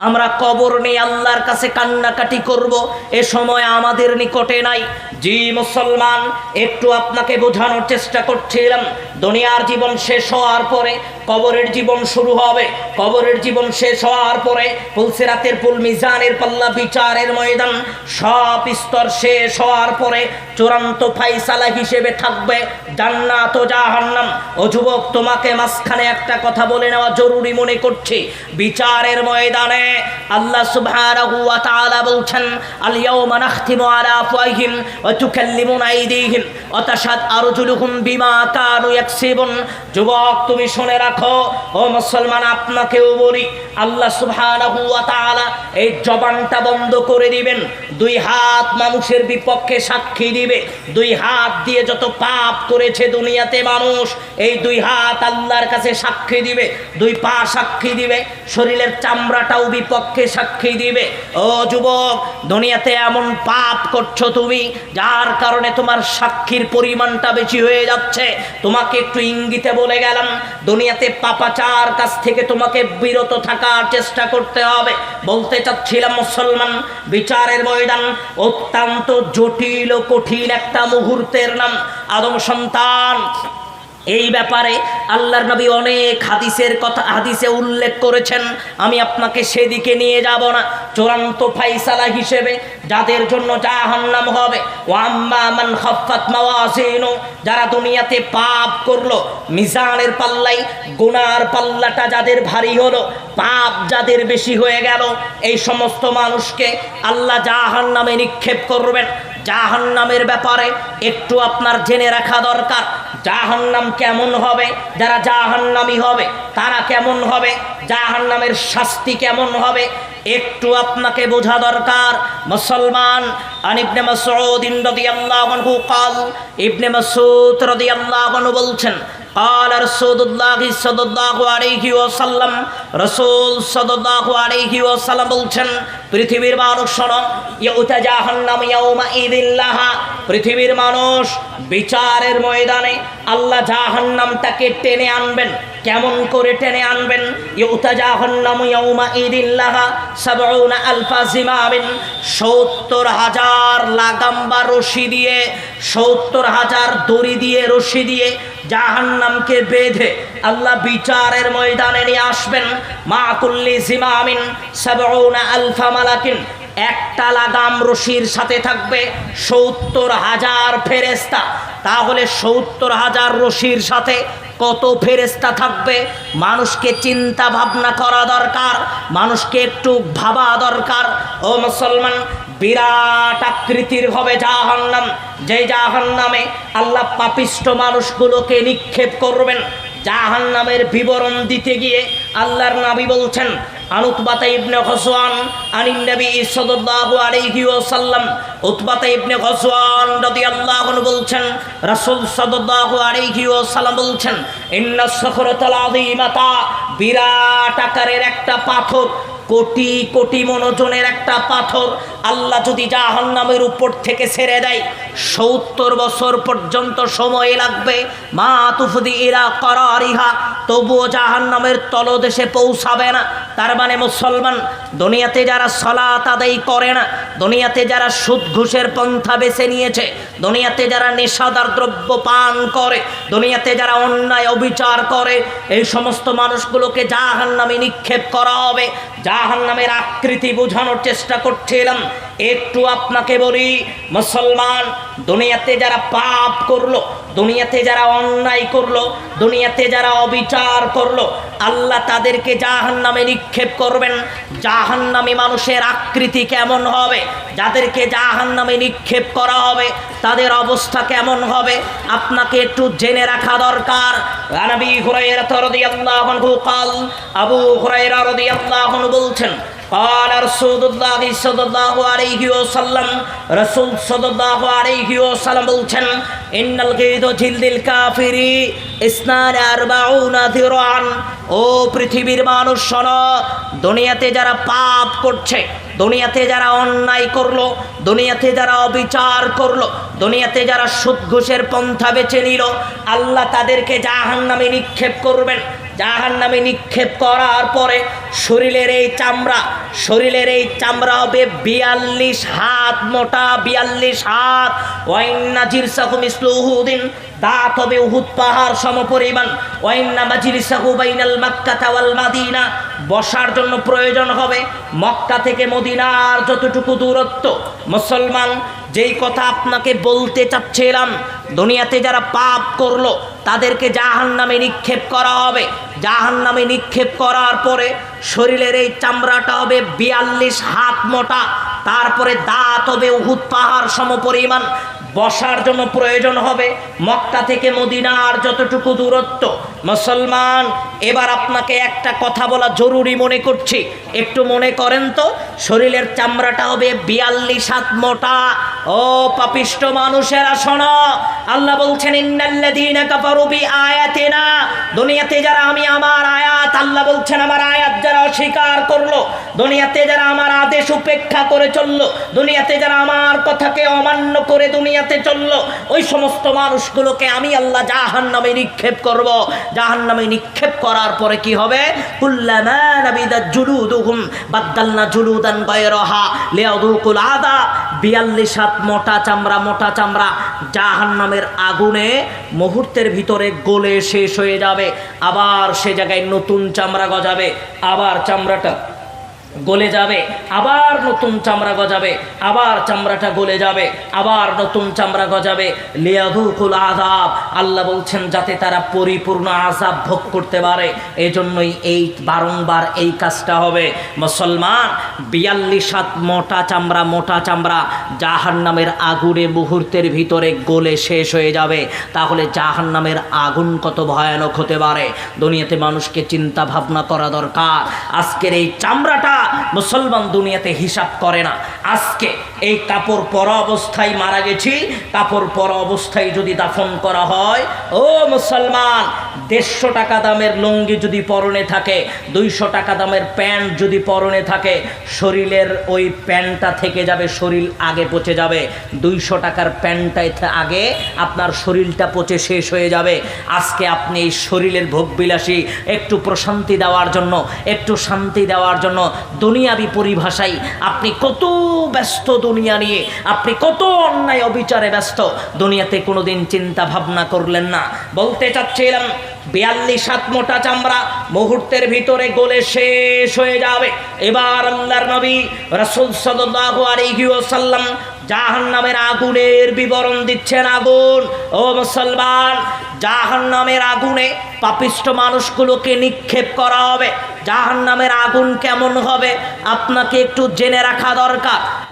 আমরা কবর নিয়ে আল্লাহর কাছে কান্নাকাটি করব। এ সময় আমাদের নিকটে নাই। জি মুসলমান, একটু আপনাকে বোঝানোর চেষ্টা করছিলাম। দুনিয়ার জীবন শেষ হওয়ার পরে কবরের জীবন শুরু হবে। কবরের জীবন শেষ হওয়ার পরে পুলসিরাতের পুল মিজানের পাল্লা বিচারের ময়দান সব স্তর শেষ হওয়ার পরে চূড়ান্ত ফাইসালা হিসেবে থাকবে জান্নাত ও জাহান্নাম। ও যুবক, তোমাকে মাঝখানে একটা কথা বলে নেওয়া জরুরি মনে করছি। বিচারের ময়দানে আল্লাহ সুবহানাহু ওয়া তাআলা বলছেন আল ইয়াওমা নাখতিমু আলা আফওয়াহিম ওয়া তুকাল্লিমুনা আইদিহিম ওয়া তাশহাদ আরজুলুহুম বিমা কানু ইয়াকসিবুন। যুবক, তুমি শুনে রাখো, ও মুসলমান, আপনাকেও বলি, আল্লাহ সুবহানাহু ওয়া তাআলা এই জবানটা বন্ধ করে দিবেন। দুই হাত মানুষের বিপক্ষে সাক্ষী দিবে। দুই হাত দিয়ে যত পাপ করেছে দুনিয়াতে মানুষ, এই দুই হাত আল্লাহর কাছে সাক্ষী দিবে। দুই পা সাক্ষী দিবে। শরীরের চামড়াটাও বিপক্ষে সাক্ষী দিবে। ও যুবক, দুনিয়াতে এমন পাপ করছ তুমি, যার কারণে তোমার সাক্ষীর পরিমাণটা বেশি হয়ে যাচ্ছে। তোমাকে একটু ইঙ্গিতে বলে গেলাম, দুনিয়াতে পাপাচার কাছ থেকে তোমাকে বিরত থাকার চেষ্টা করতে হবে। বলতে চাচ্ছিলাম, মুসলমান, বিচারের ময়দান অত্যন্ত জটিল ও কঠিন একটা মুহূর্তের নাম। আদম সন্তান এই ব্যাপারে আল্লাহর নবী অনেক হাদিসের কথা, হাদিসে উল্লেখ করেছেন। আমি আপনাকে সেদিকে নিয়ে যাব না। চূড়ান্ত ফাইসালা হিসেবে যাদের জন্য জাহান্নাম হবে। ও আম্মা মান খাফফাত মাওয়াজিনু যারা দুনিয়াতে পাপ করল, মিজানের পাল্লাই, গুনার পাল্লাটা যাদের ভারী হলো, পাপ যাদের বেশি হয়ে গেল, এই সমস্ত মানুষকে আল্লাহ জাহান্নামে নিক্ষেপ করবেন। জাহান্নামের ব্যাপারে একটু আপনার জেনে রাখা দরকার। জাহান্নাম কেমন হবে যারা জাহান্নামি হবে তারা কেমন হবে জাহান্নামের শাস্তি কেমন হবে একটু আপনাকে বোঝা দরকার মুসলমান আন ইবনে মাসউদ রাদিয়াল্লাহু আনহু قال ইবনে মাসউদ রাদিয়াল্লাহু আনহু বলছেন قال رسول الله صلى الله عليه وسلم রসুল সাল্লাল্লাহু আলাইহি ওয়াসাল্লাম বলছেন পৃথিবীর মানুষ শোনো ইউতা জাহান্নাম ইয়াউমা ইদিল্লাহা পৃথিবীর মানুষ বিচারের ময়দানে আল্লাহ জাহান্নামটাকে টেনে আনবেন কেমন করে টেনে আনবেন? সত্তর হাজার লাগাম বা রশি দিয়ে, সত্তর হাজার দড়ি দিয়ে রশি দিয়ে জাহান্নামকে বেঁধে আল্লাহ বিচারের ময়দানে নিয়ে আসবেন। মা কুল্লি জিমামিন সাবউনা আলফা মালাকিন। একটা লাগাম রশির সাথে থাকবে সত্তর হাজার ফেরেস্তা তাহলে সত্তর হাজার রশির সাথে কত ফেরেস্তা থাকবে? মানুষকে চিন্তা ভাবনা করা দরকার, মানুষকে একটু ভাবা দরকার। ও মুসলমান, বিরাট আকৃতির হবে জাহান্নাম। যে জাহান্নামে আল্লাহ পাপিষ্ট মানুষগুলোকে নিক্ষেপ করবেন, জাহান্নামের বিবরণ দিতে গিয়ে আল্লাহর নাবি বলছেন আনুতবাতা ইবনে ঘসওয়ান আনিন নবী সাল্লাল্লাহু আলাইহি ওয়াসাল্লাম উতবাতা ইবনে ঘসওয়ান রাদিয়াল্লাহু আনহু বলছেন রাসূল সাল্লাল্লাহু আলাইহি ওয়াসাল্লাম বলছেন ইন্নাস সখরাতাল আযীমাতা বিরাট আকারের একটা পাথর, কোটি কোটি মনোজনের একটা পাথর আল্লাহ যদি জাহান্নামের উপর থেকে ছেড়ে দেয়, সত্তর বছর পর্যন্ত সময় লাগবে। মা তুফদি ইরা করারিহা, তবুও জাহান্নামের তলদেশে পৌঁছাবে না। তার মানে মুসলমান, দুনিয়াতে যারা সলাত আদায় করে না, দুনিয়াতে যারা সুদ ঘুষের পন্থা বেছে নিয়েছে, দুনিয়াতে যারা নেশাদার দ্রব্য পান করে, দুনিয়াতে যারা অন্যায় অবিচার করে, এই সমস্ত মানুষগুলোকে জাহান নামে নিক্ষেপ করা হবে। জাহান নামের আকৃতি বোঝানোর চেষ্টা করছিলাম। একটু আপনাকে বলি, মুসলমান, দুনিয়াতে যারা পাপ করল, দুনিয়াতে যারা অন্যায় করল, দুনিয়াতে যারা অবিচার করল, আল্লাহ তাদেরকে জাহান নামে নিক্ষেপ করবেন। জাহান নামে মানুষের আকৃতি কেমন হবে? যাদেরকে জাহান নামে নিক্ষেপ করা হবে, তাদের অবস্থা কেমন হবে? আপনাকে একটু জেনে রাখা দরকার। আবু হুরাইরা বলছেন قال رسول الله صلى الله عليه وسلم رسول صلى الله عليه وسلم বলছেন ইন্নাল গীদ জিলদিল কাফিরি ইসনান আরবাউনা যিরান ও পৃথিবীর মানুষ শোনো দুনিয়াতে যারা পাপ করছে দুনিয়াতে যারা অন্যায় করলো দুনিয়াতে যারা অবিচার করলো দুনিয়াতে যারা সুদ ঘুষের পন্থা বেছে নিল আল্লাহ তাদেরকে জাহান নামে নিক্ষেপ করবেন জাহান নামে নিক্ষেপ করার পরে শরীরের এই চামড়া, শরীরের এই চামড়া হবে বিয়াল্লিশ হাত, মোটা বিয়াল্লিশ হাত। ওয়াইন্না জিরসাহু মিসলু উহুদিন, দাঁত হবে উহুদ পাহাড় সমপরিমাণ। ওয়াইন্না মাজলিসাহু বাইনাল মাক্কাতা ওয়াল মাদিনা, বসার জন্য প্রয়োজন হবে মক্কা থেকে মদিনার যতটুকু দূরত্ব। মুসলমান যেই কথা আপনাকে বলতে চাচ্ছিলাম, দুনিয়াতে যারা পাপ করল, তাদেরকে জাহান নামে নিক্ষেপ করা হবে। জাহান নামে নিক্ষেপ করার পরে শরীরের এই চামড়াটা হবে বিয়াল্লিশ হাত মোটা, তারপরে দাঁত হবে উহুদ পাহাড় সমপরিমাণ। বসার জন্য প্রয়োজন হবে মক্কা থেকে মদিনার যতটুকু দূরত্ব। মুসলমান, এবার আপনাকে একটা কথা বলা জরুরি মনে করছি। একটু মনে করেন তো, শরীরের চামড়াটা হবে বিয়াল্লিশ হাত মোটা। ও পাপিষ্ট মানুষেরা, শোনো। আল্লাহ বলছেন, ইন্নাল্লাযীনা দুনিয়াতে যারা আমি আমার আয়াত, আল্লাহ বলছেন, আমার আয়াত যারা অস্বীকার করল, দুনিয়াতে যারা আমার আদেশ উপেক্ষা করে চলল, দুনিয়াতে যারা আমার কথাকে অমান্য করে দুনিয়াতে চলল, ওই সমস্ত মানুষগুলোকে আমি আল্লাহ জাহান নামে নিক্ষেপ করব। জাহান নামে নিক্ষেপ করার পরে কি হবে? কুল্লামা নাবিদাত জুলুদুহুম বাদদালনা জুলুদান গায়রাহা লিয়াদুকুল আদা 42 হাত মোটা চামড়া মোটা চামড়া জাহান নামের আগুনে মুহূর্তের ভিতরে গোলে শেষ হয়ে যাবে। আবার সে জায়গায় নতুন চামড়া গজাবে। আবার চামড়াটা গলে যাবে, আবার নতুন চামড়া গজাবে, আবার চামড়াটা গলে যাবে, আবার নতুন চামড়া গজাবে। লিয়াদুকুল আযাব, আল্লাহ বলছেন, যাতে তারা পরিপূর্ণ আজাব ভোগ করতে পারে। এজন্যই এই বারংবার এই কাজটা হবে। মুসলমান বিয়াল্লিশ হাত মোটা চামড়া মোটা চামড়া জাহান্নামের আগুনে মুহূর্তের ভিতরে গলে শেষ হয়ে যাবে। তাহলে জাহান্নামের আগুন কত ভয়ানক হতে পারে? দুনিয়াতে মানুষকে চিন্তা ভাবনা করা দরকার। আজকের এই চামড়াটা মুসলমান দুনিয়াতে হিসাব করে না। আজকে এই কাপড় পর অবস্থায় মারা গেছি, কাপড় পর অবস্থায় যদি দাফন করা হয়, ও মুসলমান দেড়শো টাকা দামের লুঙ্গি যদি পরনে থাকে, দুইশো টাকা দামের প্যান্ট যদি পরনে থাকে, শরীরের ওই প্যান্টটা থেকে যাবে, শরীর আগে পচে যাবে। দুইশো টাকার প্যান্টটাই আগে আপনার শরীরটা পচে শেষ হয়ে যাবে। আজকে আপনি এই শরীরের ভোগবিলাসী, একটু প্রশান্তি দেওয়ার জন্য, একটু শান্তি দেওয়ার জন্য দুনিয়াবি পরিভাষায় আপনি কত ব্যস্ত দুনিয়া নিয়ে, আপনি কত অন্যায় অবিচারে ব্যস্ত। দুনিয়াতে কোনোদিন চিন্তা ভাবনা করলেন না। বলতে চাচ্ছিলাম বিয়াল্লিশ সাত মোটা চামড়া মুহূর্তের ভিতরে গলে শেষ হয়ে যাবে। এবার আল্লাহর নবী রাসূল সাল্লাল্লাহু আলাইহি ওয়াসাল্লাম জাহান নামের আগুনের বিবরণ দিচ্ছেন, আগুন, ও মুসলমান জাহান নামের আগুনে পাপিষ্ট মানুষগুলোকে নিক্ষেপ করা হবে। জাহান নামের আগুন কেমন হবে? আপনাকে একটু জেনে রাখা দরকার।